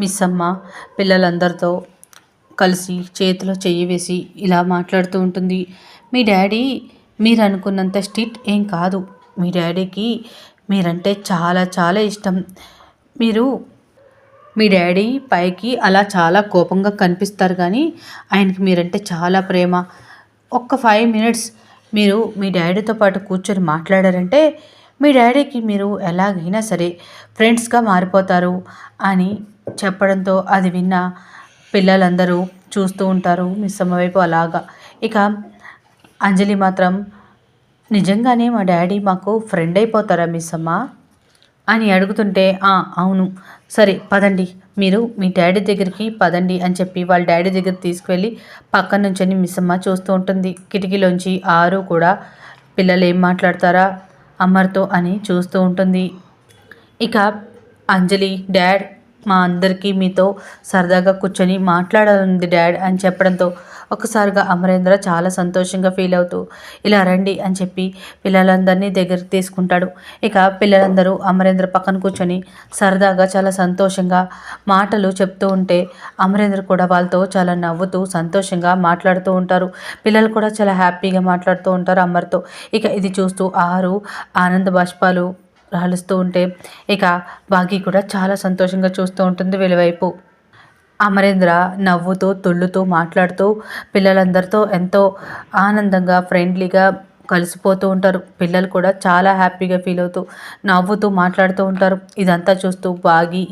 Miss అమ్మ పిల్లలందరితో కలిసి చేతిలో చెయ్యి వేసి ఇలా మాట్లాడుతూ ఉంటుంది. మీ డాడీ మీరు అనుకున్నంత స్ట్రిక్ట్ ఏం కాదు. మీ డాడీకి మీరంటే చాలా చాలా ఇష్టం. మీరు మీ డాడీ పైకి అలా చాలా కోపంగా కనిపిస్తారు కానీ ఆయనకి మీరంటే చాలా ప్రేమ. ఒక్క ఫైవ్ మినిట్స్ మీరు మీ డాడీతో పాటు కూర్చొని మాట్లాడారంటే మీ డాడీకి మీరు ఎలాగైనా సరే ఫ్రెండ్స్గా మారిపోతారు అని చెప్పడంతో అది విన్న పిల్లలందరూ చూస్తూ ఉంటారు మిస్ అమ్మ వైపు అలాగా. ఇక అంజలి మాత్రం నిజంగానే మా డాడీ మాకు ఫ్రెండ్ అయిపోతారా మిస్ అమ్మ? అని అడుగుతుంటే అవును. సరే పదండి. మీరు మీ డాడీ దగ్గరికి పదండి అని చెప్పి వాళ్ళ డాడీ దగ్గర తీసుకువెళ్ళి పక్కన నుంచొని మిస్ అమ్మ చూస్తూ ఉంటుంది. కిటికీలోంచి ఆరు కూడా పిల్లలు ఏం మాట్లాడతారా? అమర్తో అని చూస్తూ ఉంటుంది. ఇక అంజలి డాడ్ మా అందరికీ మీతో సరదాగా కూర్చొని మాట్లాడాలంది డాడ్ అని చెప్పడంతో ఒకసారిగా అమరేంద్ర చాలా సంతోషంగా ఫీల్ అవుతూ ఇలా రండి అని చెప్పి పిల్లలందరినీ దగ్గరికి తీసుకుంటాడు. ఇక పిల్లలందరూ అమరేంద్ర పక్కన కూర్చొని సరదాగా చాలా సంతోషంగా మాటలు చెప్తూ ఉంటే అమరేంద్ర కూడా వాళ్ళతో చాలా నవ్వుతూ సంతోషంగా మాట్లాడుతూ ఉంటారు. పిల్లలు కూడా చాలా హ్యాపీగా మాట్లాడుతూ ఉంటారు అమ్మరితో ఇక ఇది చూస్తూ ఆరు ఆనంద బాష్పాలు రాలుస్తూ ఉంటే ఇక బాగి కూడా చాలా సంతోషంగా చూస్తూ ఉంటుంది వెలువైపు. అమరేంద్ర నవ్వుతూ తుళ్ళుతూ మాట్లాడుతూ పిల్లలందరితో ఎంతో ఆనందంగా ఫ్రెండ్లీగా కలిసిపోతూ ఉంటారు. పిల్లలు కూడా చాలా హ్యాపీగా ఫీల్ అవుతూ నవ్వుతూ మాట్లాడుతూ ఉంటారు. ఇదంతా చూస్తూ బాగి